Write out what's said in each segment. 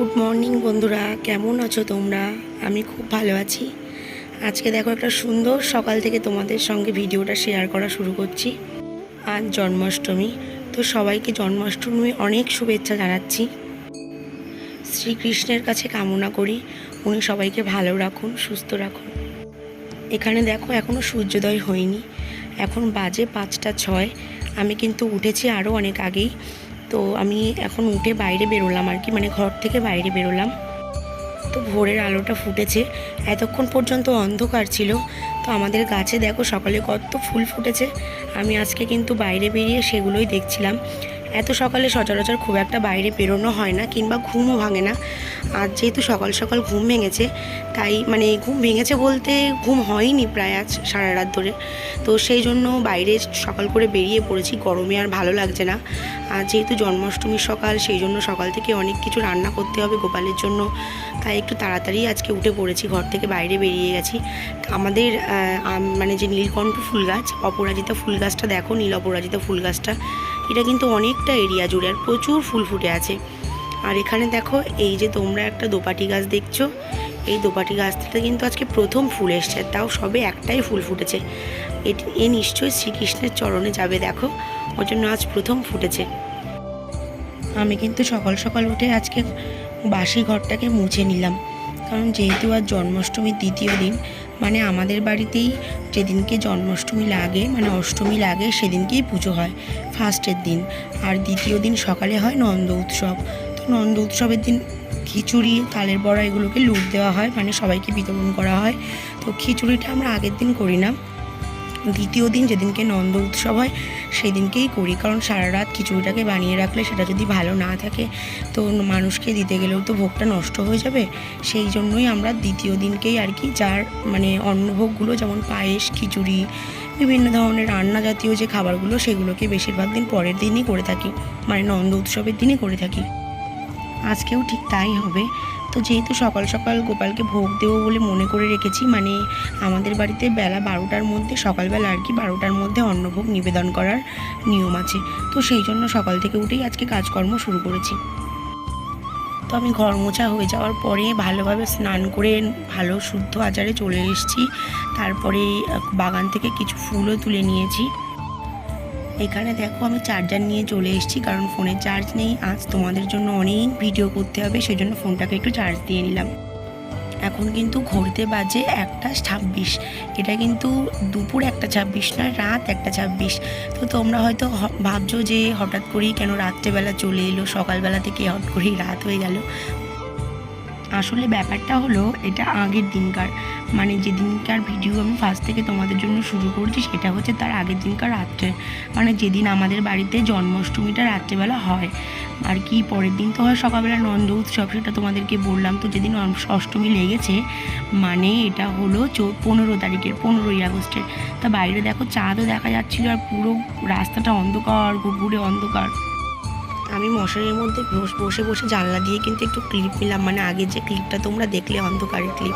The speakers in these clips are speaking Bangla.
গুড মর্নিং বন্ধুরা। কেমন আছো তোমরা? আমি খুব ভালো আছি। আজকে দেখো একটা সুন্দর সকাল থেকে তোমাদের সঙ্গে ভিডিওটা শেয়ার করা শুরু করছি। আজ জন্মাষ্টমী, তো সবাইকে জন্মাষ্টমী অনেক শুভেচ্ছা জানাচ্ছি। শ্রীকৃষ্ণের কাছে কামনা করি। উনি সবাইকে ভালো রাখুন, সুস্থ রাখুন। এখানে দেখো এখনও সূর্যোদয় হয়নি। এখন বাজে পাঁচটা ছয়। আমি কিন্তু উঠেছি আরও অনেক আগেই। তো আমি এখন উঠে বাইরে বেরোলাম আর কি মানে ঘর থেকে বাইরে বেরোলাম। তো ভোরের আলোটা ফুটেছে, এতক্ষণ পর্যন্ত অন্ধকার ছিল। তো আমাদের গাছে দেখো সকালে কত ফুল ফুটেছে, আমি আজকে কিন্তু বাইরে বেরিয়ে সেগুলোই দেখছিলাম। এত সকালে সচরাচর খুব একটা বাইরে বেরোনো হয় না, কিংবা ঘুমও ভাঙে না। আর যেহেতু সকাল সকাল ঘুম ভেঙেছে, তাই মানে ঘুম ভেঙেছে বলতে ঘুম হয়নি প্রায় আজ সারা রাত ধরে। তো সেই জন্য বাইরে সকাল করে বেরিয়ে পড়েছি, গরমে আর ভালো লাগছে না। আর যেহেতু জন্মাষ্টমীর সকাল, সেই জন্য সকাল থেকে অনেক কিছু রান্না করতে হবে গোপালের জন্য। তাই একটু তাড়াতাড়ি আজকে উঠে পড়েছি, ঘর থেকে বাইরে বেরিয়ে গেছি। আমাদের মানে যে নীলকণ্ঠ ফুল গাছ, অপরাজিতা ফুল গাছটা দেখো, নীল অপরাজিতা ফুল গাছটা। এটা কিন্তু অনেকটা এরিয়া জুড়ে আর প্রচুর ফুল ফুটে আছে। আর এখানে দেখো, এই যে তোমরা একটা দোপাটি গাছ দেখছ, এই দোপাটি গাছটাতে কিন্তু আজকে প্রথম ফুল এসছে তাও সবে একটাই ফুল ফুটেছে। এটি, এ নিশ্চয়ই শ্রীকৃষ্ণের চরণে যাবে, দেখো ওর জন্য আজ প্রথম ফুটেছে। আমি কিন্তু সকাল সকাল উঠে আজকে বাসি ঘরটাকে মুছে নিলাম, কারণ যেহেতু আজ জন্মাষ্টমীর দ্বিতীয় দিন মানে আমাদের বাড়িতেই যেদিনকে জন্মাষ্টমী লাগে মানে অষ্টমী লাগে, সেদিনকেই পুজো হয়, ফার্স্টের দিন। আর দ্বিতীয় দিন সকালে হয় নন্দ উৎসব নন্দ উৎসবের দিন খিচুড়ি, তালের বড়া এগুলোকে লুট দেওয়া হয় মানে সবাইকে বিতরণ করা হয়। তো খিচুড়িটা আমরা আগের দিন করি না। দ্বিতীয় দিন যেদিনকে নন্দ উৎসব হয় সেই দিনকেই করি। কারণ সারা রাত খিচুড়িটাকে বানিয়ে রাখলে সেটা যদি ভালো না থাকে, তো মানুষকে দিতে গেলেও তো ভোগটা নষ্ট হয়ে যাবে। সেই জন্যই আমরা দ্বিতীয় দিনকেই আর কি যার মানে অন্নভোগগুলো যেমন পায়েস, খিচুড়ি, বিভিন্ন ধরনের রান্না জাতীয় যে খাবারগুলো, সেগুলোকে বেশিরভাগ দিন পরের দিনই করে থাকি। মানে নন্দ উৎসবের দিনই করে থাকি। আজকেও ঠিক তাই হবে। তো যেহেতু সকাল সকাল গোপালকে ভোগ দেবো বলে মনে করে রেখেছি মানে আমাদের বাড়িতে বেলা বারোটার মধ্যে, সকালবেলা আর কি বারোটার মধ্যে অন্নভোগ নিবেদন করার নিয়ম আছে। তো সেই জন্য সকাল থেকে উঠেই আজকে কাজকর্ম শুরু করেছি। তো আমি ঘর মোছা হয়ে যাওয়ার পরে ভালোভাবে স্নান করে ভালো শুদ্ধ আচারে চলে এসেছি। তারপরে বাগান থেকে কিছু ফুলও তুলে নিয়েছি। এখানে দেখো আমি চার্জার নিয়ে চলে এসেছি, কারণ ফোনে চার্জ নেই। আজ তোমাদের জন্য অনেক ভিডিও করতে হবে সেই জন্য ফোনটাকে একটু চার্জ দিয়ে নিলাম। এখন কিন্তু ঘুরতে বাজে একটা ছাব্বিশ। এটা কিন্তু দুপুর একটা ছাব্বিশ নয় রাত একটা ছাব্বিশ। তো তোমরা হয়তো ভাবছ যে হঠাৎ করেই কেন রাত্রেবেলা চলে এলো সকালবেলা থেকে হট করেই রাত হয়ে গেল? আসলে ব্যাপারটা হলো, এটা আগের দিনকার। মানে যেদিনকার ভিডিও আমি ফার্স্ট থেকে তোমাদের জন্য শুরু করছি, সেটা হচ্ছে তার আগের দিনকার রাত্রে। মানে যেদিন আমাদের বাড়িতে জন্মাষ্টমীটা রাত্রেবেলা হয়। আর কি পরের দিন তো হয় সকালবেলা নন্দ উৎসব, সেটা তোমাদেরকে বললাম তো যেদিন অষ্টমী লেগেছে মানে এটা হলো চৌ পনেরো তারিখের, পনেরোই আগস্টের। তা বাইরে দেখো চাঁদও দেখা যাচ্ছিল আর পুরো রাস্তাটা অন্ধকার ঘুরে অন্ধকার। আমি মশারির মধ্যে বস- বসে জানলা দিয়ে কিন্তু একটু ক্লিপ নিলাম। মানে আগের যে ক্লিপটা তোমরা দেখলে, অন্ধকারের ক্লিপ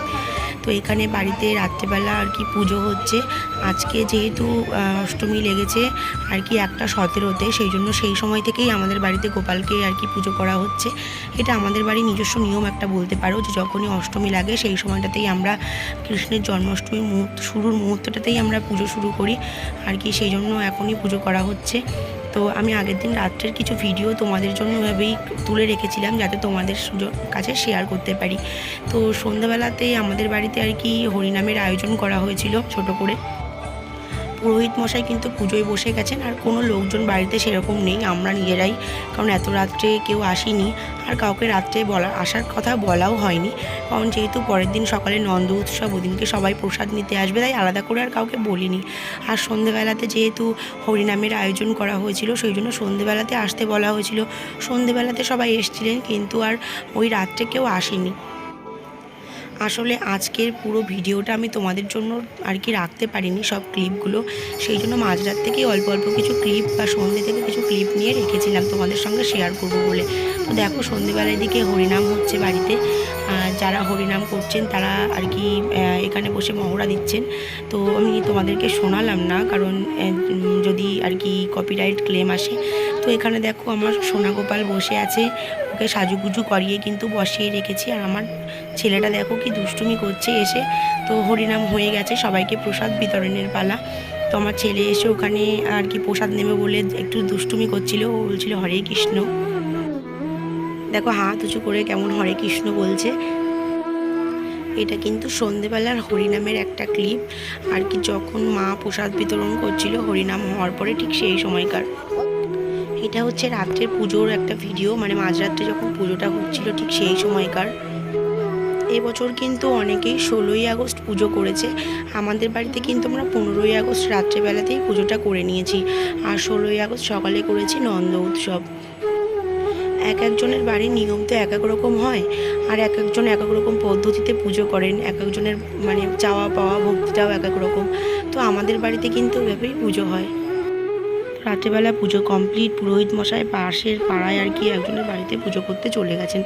তো এখানে বাড়িতে রাত্রেবেলা আর কি পুজো হচ্ছে। আজকে যেহেতু অষ্টমী লেগেছে আর কি একটা সতেরোতে, সেই জন্য সেই সময় থেকেই আমাদের বাড়িতে গোপালকে আর কি পুজো করা হচ্ছে। এটা আমাদের বাড়ির নিজস্ব নিয়ম একটা বলতে পারো যে যখনই অষ্টমী লাগে, সেই সময়টাতেই আমরা কৃষ্ণের জন্মাষ্টমীর মুহূর্ত শুরুর মুহূর্তটাতেই আমরা পুজো শুরু করি। আর কি সেই জন্য এখনই পুজো করা হচ্ছে। তো আমি আগের দিন রাত্রের কিছু ভিডিও তোমাদের জন্য এভাবেই তুলে রেখেছিলাম যাতে তোমাদের কাছে শেয়ার করতে পারি। তো সন্ধ্যাবেলাতে আমাদের বাড়িতে আর কি হরিনামের আয়োজন করা হয়েছিল ছোট করে। পুরোহিত মশাই কিন্তু পুজোয় বসে গেছেন আর কোনো লোকজন বাড়িতে সেরকম নেই। আমরা নিজেরাই, কারণ এত রাত্রে কেউ আসেনি আর কাউকে রাত্রে বলা, আসার কথা বলাও হয়নি। কারণ যেহেতু পরের দিন সকালে নন্দ উৎসব, ওদিনকে সবাই প্রসাদ নিতে আসবে, তাই আলাদা করে আর কাউকে বলিনি। আর সন্ধেবেলাতে যেহেতু হরিনামের আয়োজন করা হয়েছিল, সেই জন্য সন্ধেবেলাতে আসতে বলা হয়েছিল। সন্ধেবেলাতে সবাই এসেছিলেন, কিন্তু আর ওই রাত্রে কেউ আসেনি। আসলে আজকের পুরো ভিডিওটা আমি তোমাদের জন্য আর কি রাখতে পারিনি, সব ক্লিপগুলো। সেই জন্য মাঝরাত থেকে অল্প অল্প কিছু ক্লিপ বা সন্ধ্যে থেকে কিছু ক্লিপ নিয়ে রেখেছিলাম তোমাদের সঙ্গে শেয়ার করব বলে। তো দেখো সন্ধ্যেবেলার দিকে হরিনাম হচ্ছে বাড়িতে। যারা হরিনাম করছেন, তারা আর কি এখানে বসে মহড়া দিচ্ছেন। তো আমি তোমাদেরকে শোনালাম না, কারণ যদি আর কি কপিরাইট ক্লেম আসে, তো এখানে দেখো আমার সোনা গোপাল বসে আছে। ওকে সাজুগুজু করিয়ে কিন্তু বসিয়ে রেখেছি। আর আমার ছেলেটা দেখো কি দুষ্টুমি করছে এসে। তো হরিনাম হয়ে গেছে, সবাইকে প্রসাদ বিতরণের পালা। তো আমার ছেলে এসে ওখানে আর কি প্রসাদ নেবে বলে একটু দুষ্টুমি করছিল। ও বলছিল, হরে কৃষ্ণ। দেখো, হাত উঁচু করে কেমন হরে কৃষ্ণ বলছে। এটা কিন্তু সন্ধেবেলার হরিনামের একটা ক্লিপ। আর কি যখন মা প্রসাদ বিতরণ করছিল, হরিনাম হওয়ার পরে ঠিক সেই সময়কার। এটা হচ্ছে রাত্রের পুজোর একটা ভিডিও মানে মাঝরাত্রে যখন পুজোটা হচ্ছিল ঠিক সেই সময়কার। এবছর কিন্তু অনেকেই ষোলোই আগস্ট পুজো করেছে। আমাদের বাড়িতে কিন্তু আমরা পনেরোই আগস্ট রাত্রেবেলাতেই পুজোটা করে নিয়েছি। আর ষোলোই আগস্ট সকালে করেছি নন্দ উৎসব। এক একজনের বাড়ির নিয়ম তো এক এক রকম হয়, আর এক একজন এক এক রকম পদ্ধতিতে পুজো করেন, এক একজনের মানে চাওয়া পাওয়া ভক্তিটাও এক এক রকম। তো আমাদের বাড়িতে কিন্তু এভাবেই পুজো হয়। রাত্রেবেলা পুজো কমপ্লিট পুরোহিত মশাই পাশের পাড়ায় আর কি একজনের বাড়িতে পুজো করতে চলে গেছেন।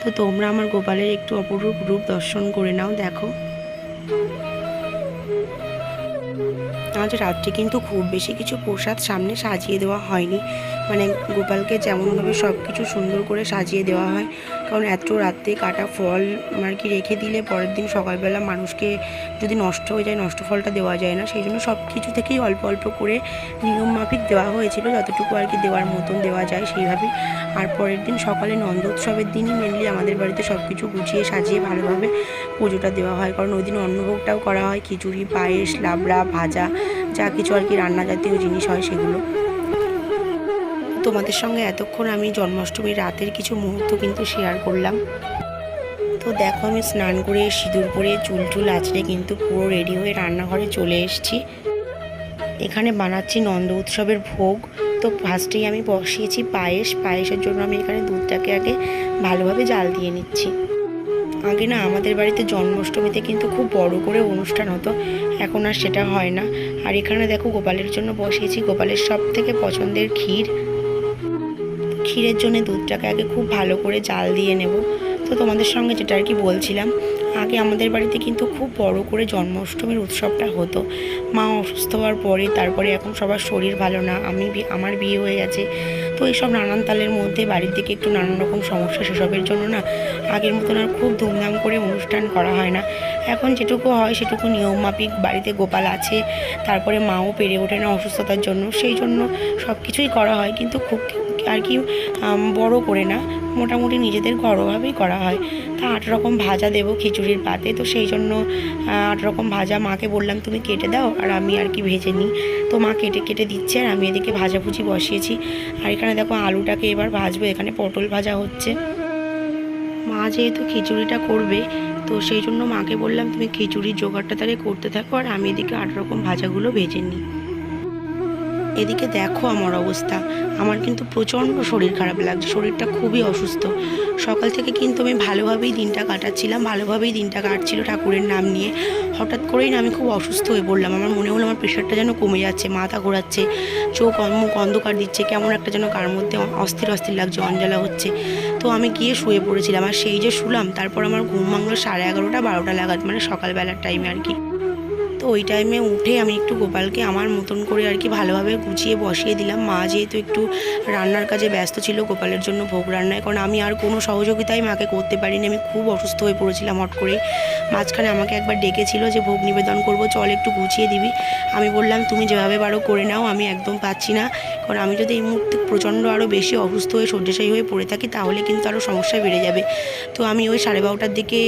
তো তোমরা আমার গোপালের একটু অপরূপ রূপ দর্শন করে নাও, দেখো। আজ রাত্রে কিন্তু খুব বেশি কিছু প্রসাদ সামনে সাজিয়ে দেওয়া হয়নি। মানে গোপালকে যেমনভাবে সব কিছু সুন্দর করে সাজিয়ে দেওয়া হয়, কারণ এত রাত্রে কাটা ফল আর কি রেখে দিলে পরের দিন সকালবেলা মানুষকে যদি নষ্ট হয়ে যায়, নষ্ট ফলটা দেওয়া যায় না, সেই জন্য সব কিছু থেকেই অল্প অল্প করে নিয়ম মাফিক দেওয়া হয়েছিল, যতটুকু আর কি দেওয়ার মতন দেওয়া যায় সেইভাবেই আর পরের দিন সকালে নন্দোৎসবের দিনই মেনলি আমাদের বাড়িতে সব কিছু গুছিয়ে সাজিয়ে ভালোভাবে পুজোটা দেওয়া হয়, কারণ ওই দিন অন্নভোগটাও করা হয়, খিচুড়ি, পায়েস, লাবড়া, ভাজা, যা কিছু আর কি রান্না জাতীয় জিনিস হয় সেগুলো। তোমাদের সঙ্গে এতক্ষণ আমি জন্মাষ্টমীর রাতের কিছু মুহূর্ত কিন্তু শেয়ার করলাম। তো দেখো আমি স্নান করে সিঁদুর পরে চুল টুল আছড়ে কিন্তু পুরো রেডি হয়ে রান্নাঘরে চলে এসেছি। এখানে বানাচ্ছি নন্দ উৎসবের ভোগ। তো ফার্স্টেই আমি বসিয়েছি পায়েস। পায়েসের জন্য আমি এখানে দুধটাকে আগে ভালোভাবে জাল দিয়ে নিচ্ছি। আগে না আমাদের বাড়িতে জন্মাষ্টমীতে কিন্তু খুব বড় করে অনুষ্ঠান হতো। এখন আর সেটা হয় না। আর এখানে দেখো গোপালের জন্য বসিয়েছি গোপালের সব থেকে পছন্দের ক্ষীর। ক্ষীরের জন্য দুধটাকে আগে খুব ভালো করে জাল দিয়ে নেব। তো তোমাদের সঙ্গে যেটা আর কি বলছিলাম, আগে আমাদের বাড়িতে কিন্তু খুব বড় করে জন্মাষ্টমীর উৎসবটা হতো। মা অসুস্থ হওয়ার পরে তারপরে এখন সবার শরীর ভালো না, আমি আমার বিয়ে হয়ে গেছে। তো এইসব নানান তালের মধ্যে বাড়ির থেকে একটু নানান রকম সমস্যা সেসবের জন্য না, আগের মতন আর খুব ধুমধাম করে অনুষ্ঠান করা হয় না। এখন যেটুকু হয় সেটুকু নিয়মমাফিক বাড়িতে গোপাল আছে, তারপরে মাও পেরে ওঠে না অসুস্থতার জন্য। সেই জন্য সব কিছুই করা হয়, কিন্তু খুব আর কি বড় করে না। মোটামুটি নিজেদের ঘরোয়াভাবেই করা হয়। তা আট রকম ভাজা দেবো খিচুড়ির পাতে। তো সেই জন্য আট রকম ভাজা মাকে বললাম, তুমি কেটে দাও আর আমি আর কি ভেজে নিই। তো মা কেটে কেটে দিচ্ছে আর আমি এদিকে ভাজাভুজি বসিয়েছি। আর এখানে দেখো আলুটাকে এবার ভাজবো। এখানে পটল ভাজা হচ্ছে। মা যেহেতু খিচুড়িটা করবে, তো সেই জন্য মাকে বললাম, তুমি খিচুড়ির জোগাড়টা তাহলে করতে থাকো আর আমি এদিকে আট রকম ভাজাগুলো ভেজে নিই। এদিকে দেখো আমার অবস্থা। আমার কিন্তু প্রচণ্ড শরীর খারাপ লাগছে, শরীরটা খুবই অসুস্থ। সকাল থেকে কিন্তু আমি ভালোভাবেই দিনটা কাটাচ্ছিলাম, ভালোভাবেই দিনটা কাটছিল ঠাকুরের নাম নিয়ে। হঠাৎ করেই না আমি খুব অসুস্থ হয়ে পড়লাম, আমার মনে হলো আমার প্রেশারটা যেন কমে যাচ্ছে, মাথা ঘোরাচ্ছে, চোখ মুখ অন্ধকার দিচ্ছে, কেমন একটা যেন কার মধ্যে অস্থির অস্থির লাগছে, অঞ্জলা হচ্ছে। তো আমি গিয়ে শুয়ে পড়েছিলাম, আর সেই যে শুলাম, তারপর আমার ঘুম ভাঙলো সাড়ে এগারোটা, বারোটা লাগাত মানে সকালবেলার টাইমে আর কি। ওই টাইমে উঠে আমি একটু গোপালকে আমার মতন করে আর কি ভালোভাবে গুছিয়ে বসিয়ে দিলাম। মা যেহেতু একটু রান্নার কাজে ব্যস্ত ছিল, গোপালের জন্য ভোগ রান্নায়, কারণ আমি আর কোনো সহযোগিতাই মাকে করতে পারিনি। আমি খুব অসুস্থ হয়ে পড়েছিলাম হট করে। মাঝখানে আমাকে একবার ডেকেছিল যে, ভোগ নিবেদন করব, চল একটু গুছিয়ে দিবি। আমি বললাম, তুমি যেভাবে পারো করে নাও, আমি একদম পাচ্ছি না। কারণ আমি যদি এই মুহূর্তে প্রচণ্ড আরও বেশি অসুস্থ হয়ে, শয্যাশায়ী হয়ে পড়ে থাকি, তাহলে কিন্তু আরও সমস্যা বেড়ে যাবে। তো আমি ওই সাড়ে বারোটার দিকে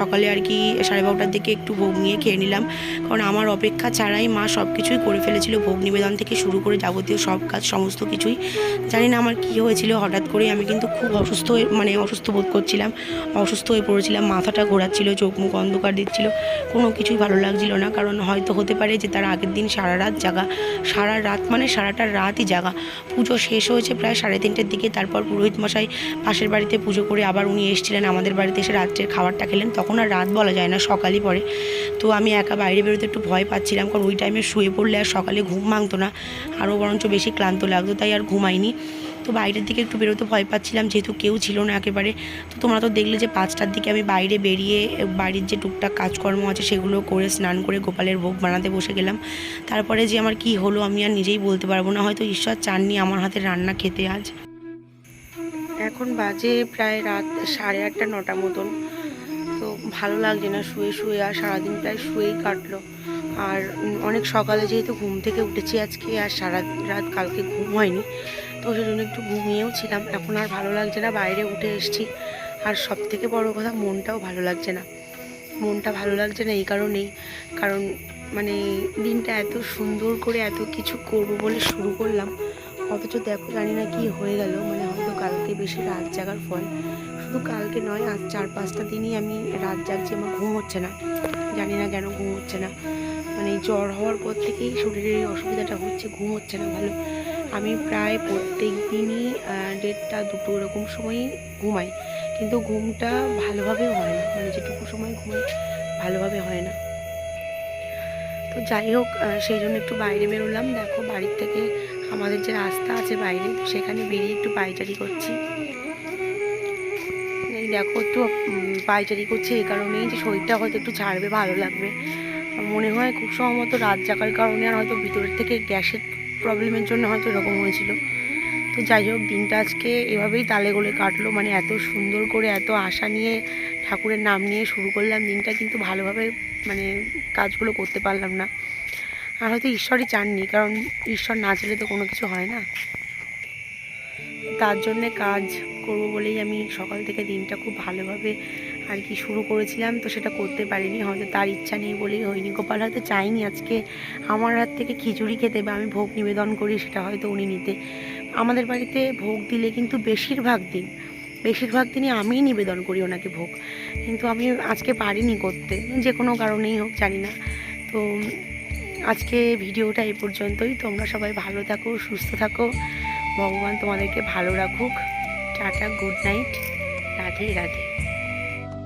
সকালে আর কি সাড়ে বারোটার দিকে একটু ভোগ নিয়ে খেয়ে নিলাম। কারণ আমার অপেক্ষা ছাড়াই মা সব কিছুই করে ফেলেছিল। ভোগ নিবেদন থেকে শুরু করে যাবতীয় সব কাজ, সমস্ত কিছুই। জানি না আমার কী হয়েছিল, হঠাৎ করে আমি কিন্তু খুব অসুস্থ হয়ে মানে অসুস্থ বোধ করছিলাম। অসুস্থ হয়ে পড়েছিলাম, মাথাটা ঘোরাচ্ছিল, চোখ মুখ অন্ধকার দিচ্ছিল। কোনো কিছুই ভালো লাগছিল না, কারণ হয়তো হতে পারে যে তার আগের দিন সারা রাত জাগা, সারা রাত মানে সারাটা রাতই জাগা। পুজো শেষ হয়েছে প্রায় সাড়ে তিনটের দিকে, তারপর পুরোহিত মশাই পাশের বাড়িতে পুজো করে আবার উনি এসেছিলেন আমাদের বাড়িতে এসে রাত্রের খাবারটা খেলেন। তখন আর রাত বলা যায় না, সকালই পরে তো আমি একা বাইরে বেরোতে একটু ভয় পাচ্ছিলাম, কারণ ওই টাইমে শুয়ে পড়লে আর সকালে ঘুম ভাঙতো না। আরও বরঞ্চ বেশি ক্লান্ত লাগতো, তাই আর ঘুমাইনি। তো বাইরের দিকে একটু বেরোতে ভয় পাচ্ছিলাম, যেহেতু কেউ ছিল না একেবারে। তো তোমরা তো দেখলে যে পাঁচটার দিকে আমি বাইরে বেরিয়ে বাড়ির যে টুকটাক কাজকর্ম আছে সেগুলো করে স্নান করে গোপালের ভোগ বানাতে বসে গেলাম। তারপরে যে আমার কি হলো আমি আর নিজেই বলতে পারব না, হয়তো ঈশ্বর চাননি আমার হাতে রান্না খেতে আজ। এখন বাজে প্রায় রাত সাড়ে আটটা, নটা মতন। ভালো লাগছে না, শুয়ে শুয়ে আর সারাদিন প্রায় শুয়েই কাটলো। আর অনেক সকালে যেহেতু ঘুম থেকে উঠেছি আজকে, আর সারা রাত কালকে ঘুম হয়নি, তো সেজন্য একটু ঘুমিয়েও ছিলাম। এখন আর ভালো লাগছে না, বাইরে উঠে এসেছি। আর সব থেকে বড় কথা, মনটাও ভালো লাগছে না। মনটা ভালো লাগছে না এই কারণেই। কারণ মানে দিনটা এত সুন্দর করে এত কিছু করব বলে শুরু করলাম। অথচ দেখো, জানি না কি হয়ে গেল। মানে হয়তো কালকে বেশি রাত জাগার ফল। শুধু কালকে নয়, আজ চার পাঁচটা দিনই আমি রাত জাগছি, আমার ঘুম হচ্ছে না। জানি না কেন ঘুম হচ্ছে না। মানে জ্বর হওয়ার পর থেকেই শরীরের এই অসুবিধাটা হচ্ছে, ঘুম হচ্ছে না ভালো। আমি প্রায় প্রত্যেক দিনই দেড়টা দুটো এরকম সময়ই ঘুমাই। কিন্তু ঘুমটা ভালোভাবে হয় না। মানে যেটুকু সময় ঘুমাই, ভালোভাবে হয় না। তো যাই হোক সেই জন্য একটু বাইরে বেরোলাম। দেখো, বাড়ির থেকে আমাদের যে রাস্তা আছে বাইরে, সেখানে বেরিয়ে একটু পাইচারি করছি। দেখো একটু উম, পাইচারি করছি এই কারণেই যে শরীরটা হয়তো একটু ছাড়বে ভালো লাগবে। মনে হয় খুব সম্ভবত রাত জাগার কারণে আর হয়তো ভিতরের থেকে গ্যাসের প্রবলেমের জন্য হয়তো এরকম হয়েছিল। তো যাই হোক দিনটা আজকে এভাবেই তালে গোলে কাটলো। মানে এত সুন্দর করে এত আশা নিয়ে ঠাকুরের নাম নিয়ে শুরু করলাম দিনটা কিন্তু ভালোভাবে মানে কাজগুলো করতে পারলাম না। আর হয়তো ঈশ্বরই চাননি কারণ ঈশ্বর না চাইলে তো কোনো কিছু হয় না। তার জন্যে কাজ করব বলেই আমি সকাল থেকে দিনটা খুব ভালোভাবে আর কি শুরু করেছিলাম। তো সেটা করতে পারিনি। হয়তো তার ইচ্ছা নেই বলেই হয়নি। গোপাল হয়তো চাইনি আজকে আমার হাত থেকে খিচুড়ি খেতে বা আমি ভোগ নিবেদন করি সেটা হয়তো উনি নিতে। আমাদের বাড়িতে ভোগ দিলে কিন্তু বেশিরভাগ দিন, বেশিরভাগ দিনই আমিই নিবেদন করি ওনাকে ভোগ। কিন্তু আমি আজকে পারিনি করতে। যে কোনো কারণেই হোক, জানি না। তো আজকে ভিডিওটা এই পর্যন্তই। তোমরা সবাই ভালো থাকো, সুস্থ থাকো। ভগবান তোমাদেরকে ভালো রাখুক। Tata good night Radhe Radhe.